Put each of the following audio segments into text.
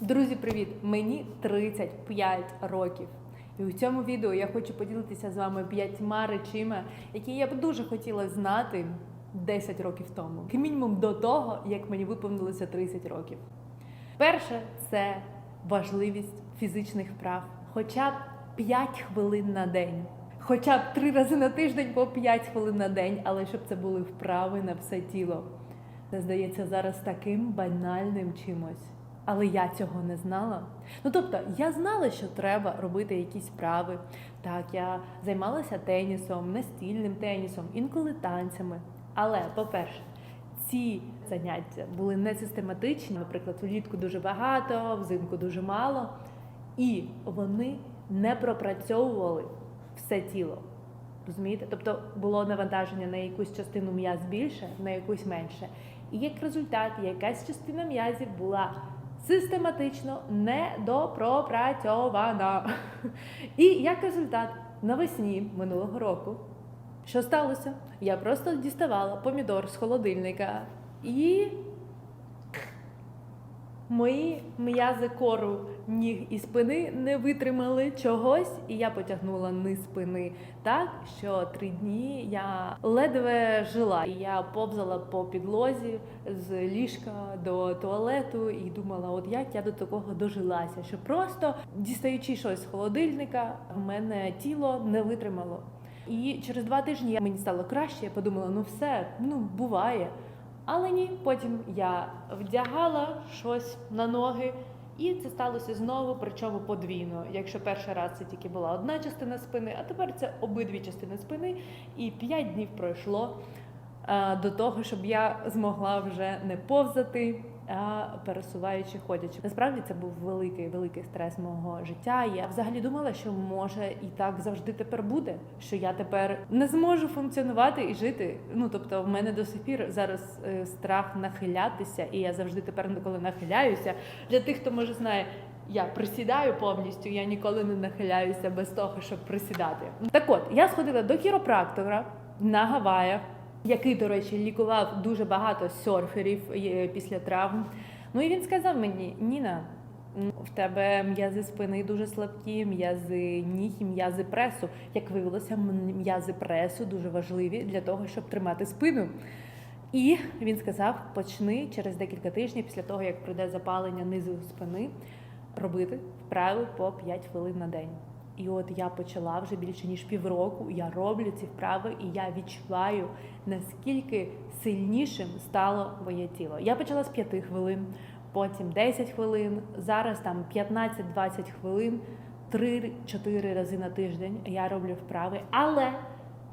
Друзі, привіт! Мені 35 років. І у цьому відео я хочу поділитися з вами п'ятьма речима, які я б дуже хотіла знати 10 років тому. Як мінімум до того, як мені виповнилося 30 років. Перше це важливість фізичних вправ. Хоча б 5 хвилин на день. Хоча б три рази на тиждень по 5 хвилин на день, але щоб це були вправи на все тіло. Це здається зараз таким банальним чимось. Але я цього не знала. Ну тобто, я знала, що треба робити якісь вправи. Так, я займалася тенісом, настільним тенісом, інколи танцями. Але, по-перше, ці заняття були не систематичні, наприклад, влітку дуже багато, взимку дуже мало, і вони не пропрацьовували все тіло. Розумієте? Тобто було навантаження на якусь частину м'яз більше, на якусь менше. І як результат, якась частина м'язів була систематично недопропрацьована. І як результат, навесні минулого року, що сталося? Я просто діставала помідор з холодильника і Мої м'язи кору ніг і спини не витримали чогось, і я потягнула низ спини так, що три дні я ледве жила. І я повзала по підлозі з ліжка до туалету і думала, от як я до такого дожилася, що просто дістаючи щось з холодильника, в мене тіло не витримало. І через два тижні мені стало краще. Я подумала, ну все, ну буває. Але ні, потім я вдягала щось на ноги, і це сталося знову, причому подвійно. Якщо перший раз це тільки була одна частина спини, а тепер це обидві частини спини, і п'ять днів пройшло е, до того, щоб я змогла вже не повзати, пересуваючи ходячи. Насправді це був великий великий стрес мого життя. Я взагалі думала, що може і так завжди тепер буде, що я тепер не зможу функціонувати і жити. Ну тобто, в мене до сих пір зараз е, страх нахилятися, і я завжди тепер, коли нахиляюся, для тих, хто може знає. Я присідаю повністю, я ніколи не нахиляюся без того, щоб присідати. Так от, я сходила до хіропрактора на Гаваях, який, до речі, лікував дуже багато серферів е, після травм. Ну і він сказав мені: Ніна, в тебе м'язи спини дуже слабкі, м'язи ніг м'язи пресу. Як виявилося, м'язи пресу дуже важливі для того, щоб тримати спину. І він сказав: почни через декілька тижнів після того, як пройде запалення низу спини, робити вправи по 5 хвилин на день. І от я почала вже більше ніж півроку. Я роблю ці вправи, і я відчуваю, наскільки сильнішим стало моє тіло. Я почала з 5 хвилин, потім 10 хвилин, зараз там 15-20 хвилин, 3-4 рази на тиждень я роблю вправи, але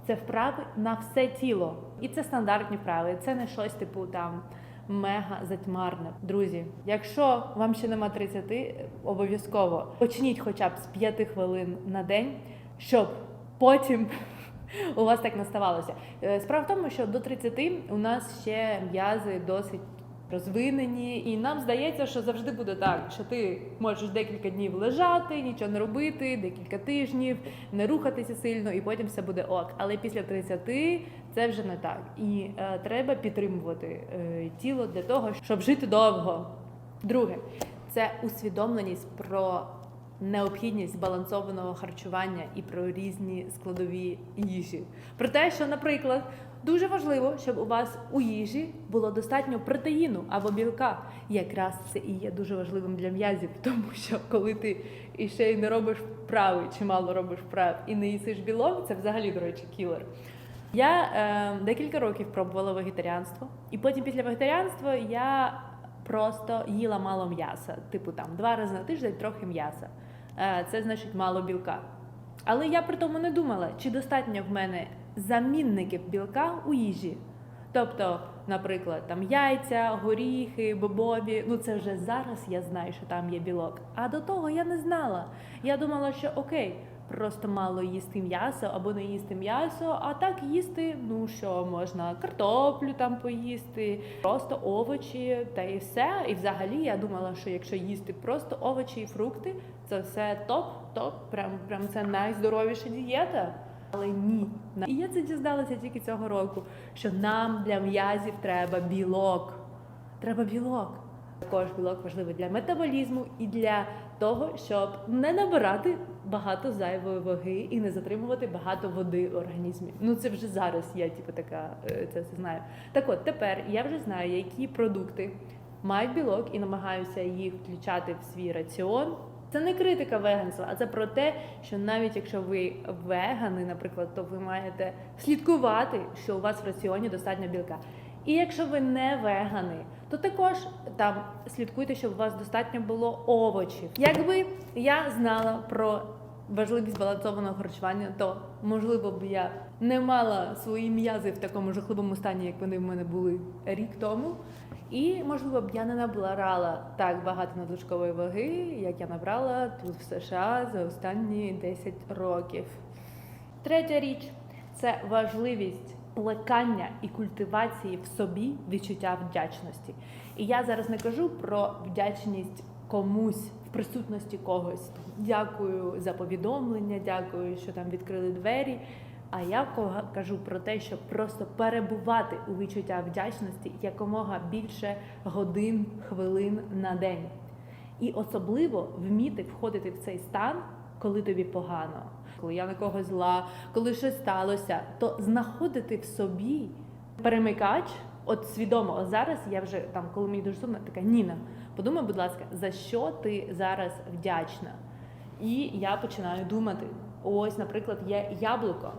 це вправи на все тіло. І це стандартні вправи, це не щось типу там мега затьмарне. Друзі, якщо вам ще нема 30, обов'язково почніть хоча б з 5 хвилин на день, щоб потім у вас так наставалося. ставалося. Справа в тому, що до 30 у нас ще м'язи досить розвинені, і нам здається, що завжди буде так, що ти можеш декілька днів лежати, нічого не робити, декілька тижнів, не рухатися сильно, і потім все буде ок. Але після 30 це вже не так. І е, треба підтримувати е, тіло для того, щоб жити довго. Друге, це усвідомленість про необхідність збалансованого харчування і про різні складові їжі. Про те, що, наприклад, дуже важливо, щоб у вас у їжі було достатньо протеїну або білка. Якраз це і є дуже важливим для м'язів, тому що коли ти іще й не робиш вправи, чи мало робиш вправ і не їсиш білок, це взагалі, до речі, кілер. Я е, декілька років пробувала вегетаріанство, і потім після вегетаріанства я просто їла мало м'яса, типу там два рази на тиждень трохи м'яса. Е, це значить мало білка. Але я при тому не думала, чи достатньо в мене замінників білка у їжі. Тобто, наприклад, там яйця, горіхи, бобові. Ну це вже зараз я знаю, що там є білок. А до того я не знала. Я думала, що окей, просто мало їсти м'ясо або не їсти м'ясо, а так їсти, ну що можна картоплю там поїсти, просто овочі та і все. І взагалі я думала, що якщо їсти просто овочі і фрукти, це все топ, топ, прям прям це найздоровіша дієта. Але ні. І я це дізналася тільки цього року, що нам для м'язів треба білок. Треба білок. Також білок важливий для метаболізму і для того, щоб не набирати багато зайвої ваги і не затримувати багато води в організмі. Ну це вже зараз я типу така е, це все знаю. Так от тепер я вже знаю, які продукти мають білок і намагаюся їх включати в свій раціон. Це не критика веганства, а це про те, що навіть якщо ви вегани, наприклад, то ви маєте слідкувати, що у вас в раціоні достатньо білка. І якщо ви не вегани, то також там слідкуйте, щоб у вас достатньо було овочів. Якби я знала про важливість збалансованого харчування, то можливо б я не мала свої м'язи в такому жахливому стані, як вони в мене були рік тому. І можливо б я не набирала так багато надлишкової ваги, як я набрала тут в США за останні 10 років. Третя річ це важливість плекання і культивації в собі відчуття вдячності. І я зараз не кажу про вдячність комусь в присутності когось. Дякую за повідомлення, дякую, що там відкрили двері. А я кажу про те, щоб просто перебувати у відчуття вдячності якомога більше годин, хвилин на день. І особливо вміти входити в цей стан, коли тобі погано, коли я на когось зла, коли щось сталося, то знаходити в собі перемикач, от свідомо, от зараз я вже там, коли мені дуже сумно, така Ніна, подумай, будь ласка, за що ти зараз вдячна? І я починаю думати: ось, наприклад, є яблуко.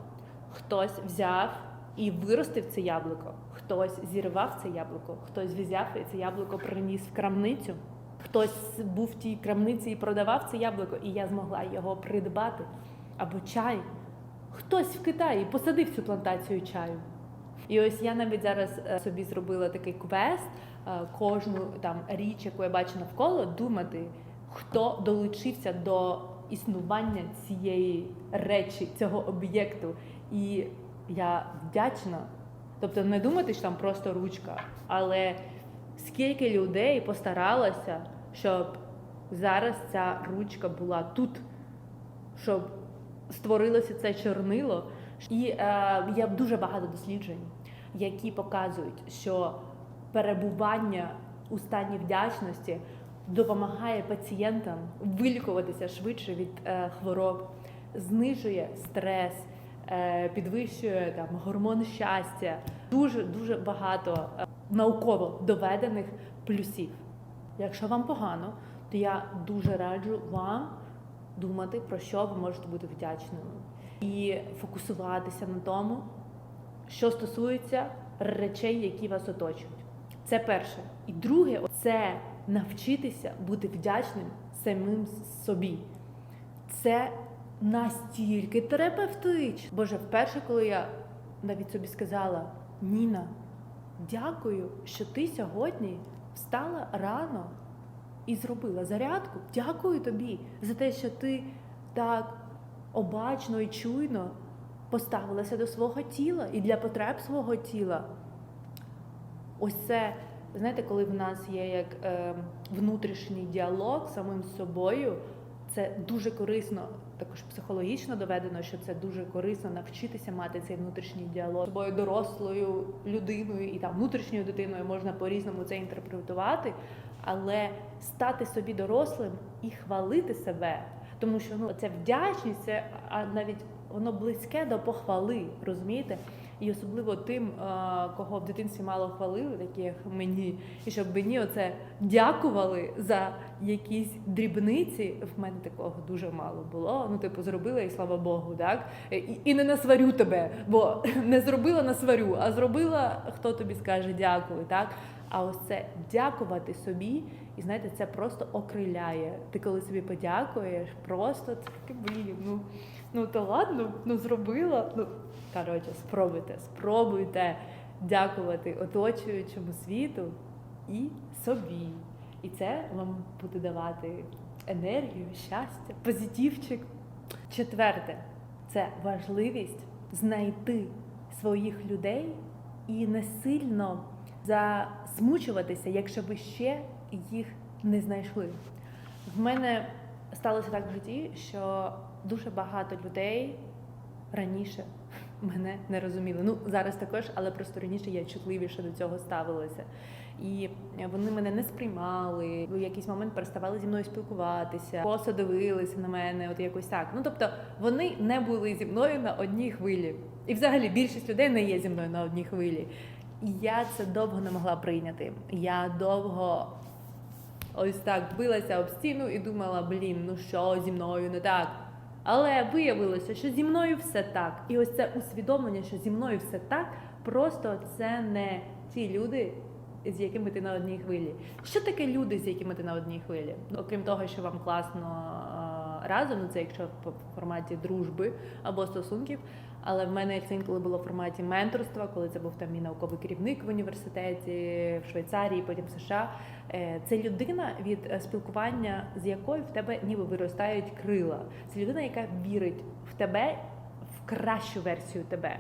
Хтось взяв і виростив це яблуко, хтось зірвав це яблуко, хтось взяв і це яблуко приніс в крамницю. Хтось був в тій крамниці і продавав це яблуко, і я змогла його придбати. Або чай. Хтось в Китаї посадив цю плантацію чаю. І ось я навіть зараз е, собі зробила такий квест, е, кожну там річ, яку я бачу навколо, думати, хто долучився до існування цієї речі, цього об'єкту. І я вдячна. Тобто не думати, що там просто ручка, але скільки людей постаралося, щоб зараз ця ручка була тут, щоб створилося це чорнило. І е, є дуже багато досліджень, які показують, що перебування у стані вдячності допомагає пацієнтам вилікуватися швидше від е, хвороб, знижує стрес, підвищує там гормон щастя. Дуже дуже багато е, науково доведених плюсів. Якщо вам погано, то я дуже раджу вам думати, про що ви можете бути вдячними, і фокусуватися на тому, що стосується речей, які вас оточують. Це перше. І друге, це навчитися бути вдячним самим собі. Це настільки терапевтично. Боже, вперше, коли я навіть собі сказала: Ніна, дякую, що ти сьогодні встала рано і зробила зарядку. Дякую тобі за те, що ти так обачно і чуйно поставилася до свого тіла і для потреб свого тіла. Ось це, знаєте, коли в нас є як е, внутрішній діалог самим собою, це дуже корисно, також психологічно доведено, що це дуже корисно навчитися мати цей внутрішній діалог з собою дорослою людиною і там внутрішньою дитиною можна по-різному це інтерпретувати, але стати собі дорослим і хвалити себе. Тому що ну це вдячність, це а навіть воно близьке до похвали, розумієте? І особливо тим, е, кого в дитинстві мало хвалили, такі як мені, і щоб мені оце дякували за якісь дрібниці. В мене такого дуже мало було. Ну, типу, зробила і слава Богу, так? І, і не насварю тебе, бо не зробила насварю, а зробила, хто тобі скаже дякую, так? А ось це дякувати собі, і знаєте, це просто окриляє. Ти коли собі подякуєш, просто це блін, ну, ну то ладно, ну зробила. Ну, коротше, спробуйте, спробуйте дякувати оточуючому світу і собі. І це вам буде давати енергію, щастя, позитивчик. Четверте це важливість знайти своїх людей і не сильно засмучуватися, якщо ви ще їх не знайшли. В мене сталося так в житті, що дуже багато людей раніше мене не розуміли. Ну зараз також, але просто раніше я чутливіше до цього ставилася. І вони мене не сприймали, в якийсь момент переставали зі мною спілкуватися, косо дивилися на мене, от якось так. Ну тобто вони не були зі мною на одній хвилі. І взагалі більшість людей не є зі мною на одній хвилі. І я це довго не могла прийняти. Я довго ось так билася об стіну і думала, блін, ну що зі мною не так. Але виявилося, що зі мною все так. І ось це усвідомлення, що зі мною все так, просто це не ті люди, з якими ти на одній хвилі. Що таке люди, з якими ти на одній хвилі? Ну, Окрім того, що вам класно разом, ну це якщо в форматі дружби або стосунків. Але в мене це інколи було в форматі менторства, коли це був там мій науковий керівник в університеті в Швейцарії, потім в США. Е, Це людина, від е, спілкування з якою в тебе ніби виростають крила. Це людина, яка вірить в тебе, в кращу версію тебе.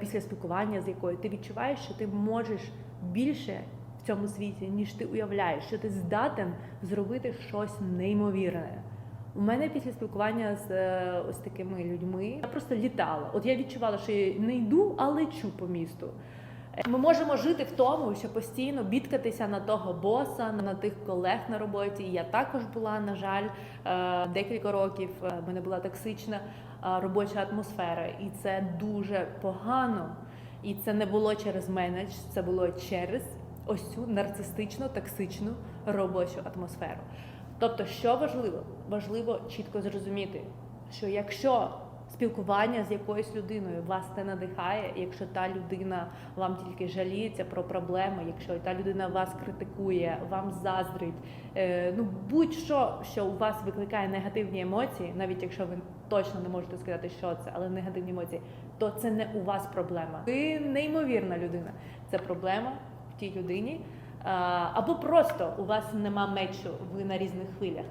Після спілкування з якою ти відчуваєш, що ти можеш більше в цьому світі, ніж ти уявляєш, що ти здатен зробити щось неймовірне. У мене після спілкування з е, ось такими людьми я просто літала. От я відчувала, що я не йду, а лечу по місту. Е, Ми можемо жити в тому, що постійно бідкатися на того боса, на тих колег на роботі. Я також була, на жаль, е, декілька років. В мене була токсична робоча атмосфера, і це дуже погано. І це не було через менедж, це було через ось цю нарцистичну, токсичну робочу атмосферу. Тобто, що важливо? Важливо чітко зрозуміти, що якщо спілкування з якоюсь людиною вас не надихає, якщо та людина вам тільки жаліється про проблеми, якщо та людина вас критикує, вам заздрить, е, ну будь-що, що у вас викликає негативні емоції, навіть якщо ви точно не можете сказати, що це, але негативні емоції, то це не у вас проблема. Ви неймовірна людина. Це проблема в тій людині. А, Або просто у вас нема мечу, ви на різних хвилях.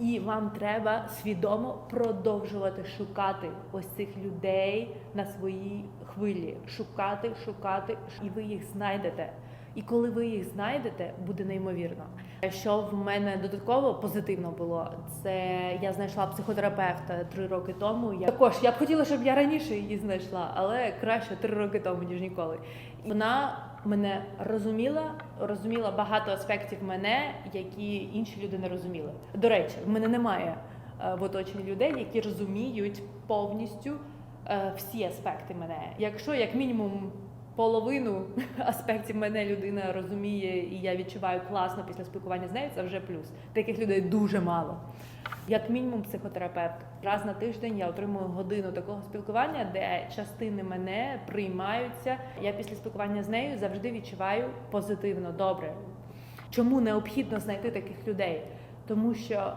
І вам треба свідомо продовжувати шукати ось цих людей на своїй хвилі. Шукати, шукати, і ви їх знайдете. І коли ви їх знайдете, буде неймовірно. Що в мене додатково позитивно було, це я знайшла психотерапевта три роки тому. Я також я б хотіла, щоб я раніше її знайшла, але краще три роки тому ніж ніколи. І вона мене розуміла, розуміла багато аспектів мене, які інші люди не розуміли. До речі, в мене немає е, в оточенні людей, які розуміють повністю е, всі аспекти мене. Якщо як мінімум половину аспектів мене людина розуміє, і я відчуваю класно після спілкування з нею, це вже плюс. Таких людей дуже мало. Як мінімум, психотерапевт. Раз на тиждень я отримую годину такого спілкування, де частини мене приймаються. Я після спілкування з нею завжди відчуваю позитивно, добре. Чому необхідно знайти таких людей? Тому що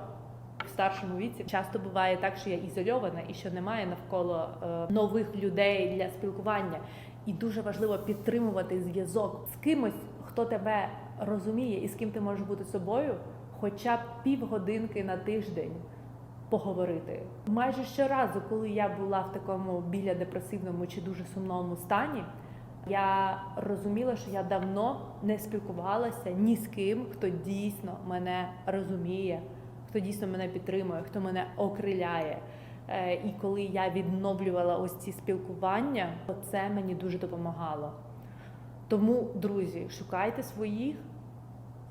в старшому віці часто буває так, що я ізольована і що немає навколо е, нових людей для спілкування. І дуже важливо підтримувати зв'язок з кимось, хто тебе розуміє і з ким ти можеш бути собою, хоча б півгодинки на тиждень поговорити. Майже щоразу, коли я була в такому біля депресивному чи дуже сумному стані, я розуміла, що я давно не спілкувалася ні з ким, хто дійсно мене розуміє, хто дійсно мене підтримує, хто мене окриляє. Е, І коли я відновлювала ось ці спілкування, це мені дуже допомагало. Тому, друзі, шукайте своїх,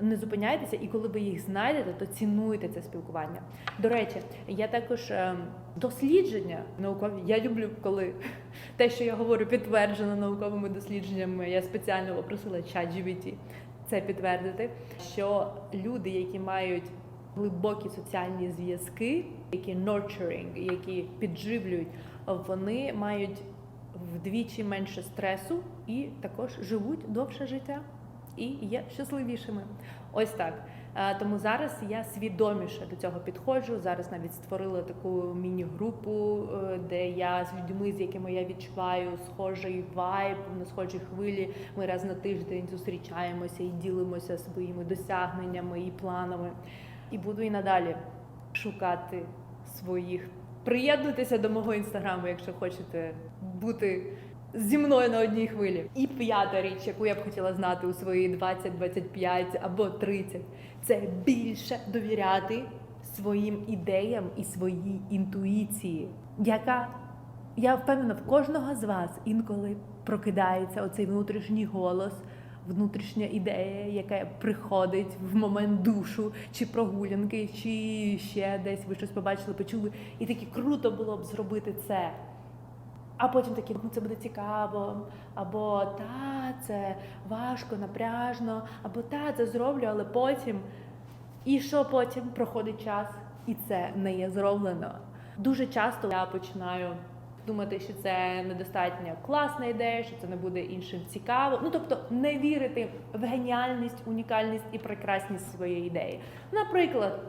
не зупиняйтеся, і коли ви їх знайдете, то цінуйте це спілкування. До речі, я також ем, дослідження наукові. Я люблю, коли те, що я говорю, підтверджено науковими дослідженнями. Я спеціально попросила ChatGPT це підтвердити, що люди, які мають глибокі соціальні зв'язки, які nurturing, які підживлюють, вони мають вдвічі менше стресу і також живуть довше життя і є щасливішими. Ось так. Е, Тому зараз я свідоміше до цього підходжу. Зараз навіть створила таку міні-групу, е, де я з людьми, з якими я відчуваю схожий вайб, на схожій хвилі. Ми раз на тиждень зустрічаємося і ділимося своїми досягненнями і планами. І буду і надалі шукати своїх. Приєднуйтеся до мого інстаграму, якщо хочете бути зі мною на одній хвилі. І п'ята річ, яку я б хотіла знати у свої 20, 25 або 30, це більше довіряти своїм ідеям і своїй інтуїції, яка Я впевнена, в кожного з вас інколи прокидається оцей внутрішній голос, внутрішня ідея, яка приходить в момент душу, чи прогулянки, чи ще десь ви щось побачили, почули, і таки круто було б зробити це. А потім такі, ну це буде цікаво, або та, це важко, напряжно, або та, це зроблю, але потім. І що потім проходить час, і це не є зроблено. Дуже часто я починаю думати, що це недостатньо класна ідея, що це не буде іншим цікаво. Ну тобто не вірити в геніальність, унікальність і прекрасність своєї ідеї. Наприклад.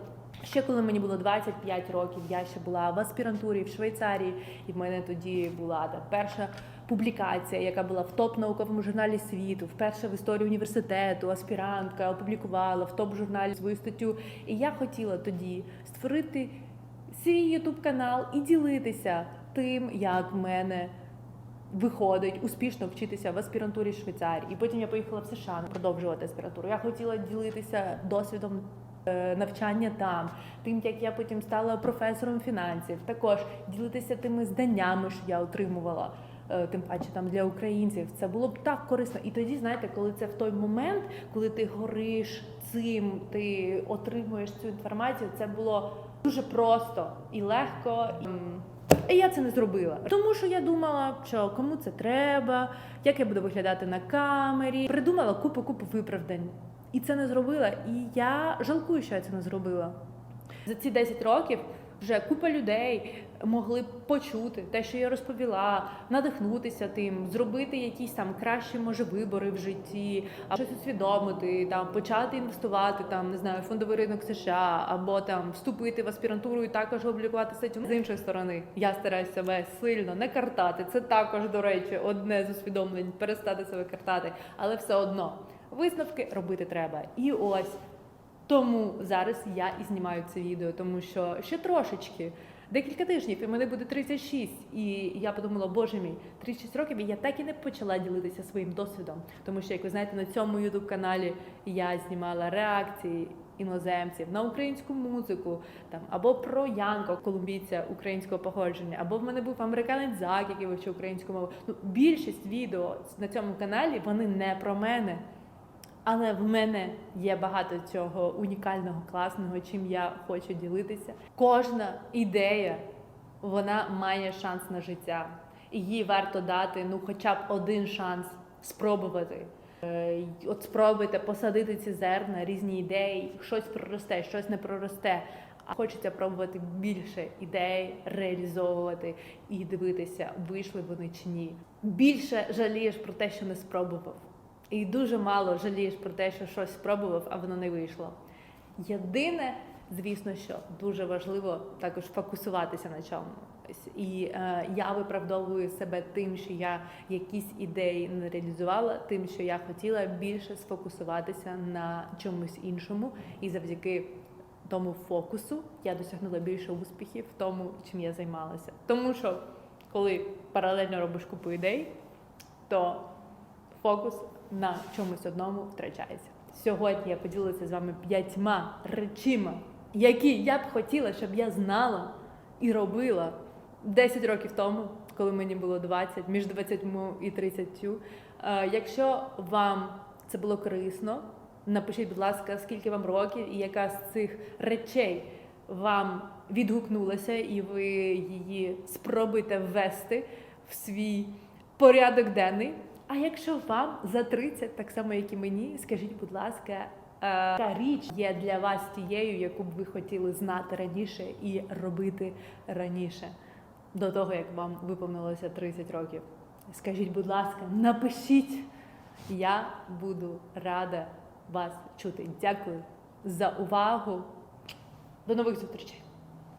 Ще коли мені було 25 років, я ще була в аспірантурі в Швейцарії, і в мене тоді була та перша публікація, яка була в топ-науковому журналі світу, вперше в історії університету, аспірантка опублікувала в топ-журналі свою статтю. І я хотіла тоді створити свій ютуб канал і ділитися тим, як в мене виходить успішно вчитися в аспірантурі Швейцарії. І потім я поїхала в США продовжувати аспірантуру. Я хотіла ділитися досвідом навчання там, тим, як я потім стала професором фінансів, також ділитися тими знаннями, що я отримувала. е, Тим паче там для українців це було б так корисно. І тоді, знаєте, коли це в той момент, коли ти гориш цим, ти отримуєш цю інформацію, це було дуже просто і легко. І я це не зробила, тому що я думала, що кому це треба, як я буду виглядати на камері. Придумала купу купу виправдань. І це не зробила. І я жалкую, що я це не зробила. За ці 10 років вже купа людей могли б почути те, що я розповіла, надихнутися тим, зробити якісь там кращі може вибори в житті, а щось усвідомити, там почати інвестувати там, не знаю, фондовий ринок США, або там вступити в аспірантуру і також облікувати статтю. З іншої сторони, я стараюся себе сильно не картати. Це також, до речі, одне з усвідомлень перестати себе картати, але все одно висновки робити треба. І ось тому зараз я і знімаю це відео, тому що ще трошечки, декілька тижнів, і мене буде 36. І я подумала, боже мій, 36 років, і я так і не почала ділитися своїм досвідом. Тому що, як ви знаєте, на цьому youtube каналі я знімала реакції іноземців на українську музику, там або про Янко, колумбійця українського походження, або в мене був американець Зак, який вивчив українську мову. Ну, більшість відео на цьому каналі вони не про мене. Але в мене є багато цього унікального, класного, чим я хочу ділитися. Кожна ідея вона має шанс на життя. І їй варто дати ну, хоча б один шанс спробувати. Е, От спробуйте посадити ці зерна, різні ідеї, щось проросте, щось не проросте. А хочеться пробувати більше ідей, реалізовувати і дивитися, вийшли вони чи ні. Більше жалієш про те, що не спробував. І дуже мало жалієш про те, що щось спробував, а воно не вийшло. Єдине, звісно, що дуже важливо також фокусуватися на чомусь. І е, я виправдовую себе тим, що я якісь ідеї не реалізувала, тим, що я хотіла більше сфокусуватися на чомусь іншому, і завдяки тому фокусу я досягнула більше успіхів в тому, чим я займалася. Тому що коли паралельно робиш купу ідей, то фокус на чомусь одному втрачається. Сьогодні я поділилася з вами п'ятьма речима, які я б хотіла, щоб я знала і робила 10 років тому, коли мені було 20, між 20 і 30. Е, Якщо вам це було корисно, напишіть, будь ласка, скільки вам років і яка з цих речей вам відгукнулася, і ви її спробуйте ввести в свій порядок денний. А якщо вам за 30, так само як і мені, скажіть, будь ласка, е, яка річ є для вас тією, яку б ви хотіли знати раніше і робити раніше, до того як вам виповнилося 30 років? Скажіть, будь ласка, напишіть. Я буду рада вас чути. Дякую за увагу. До нових зустрічей.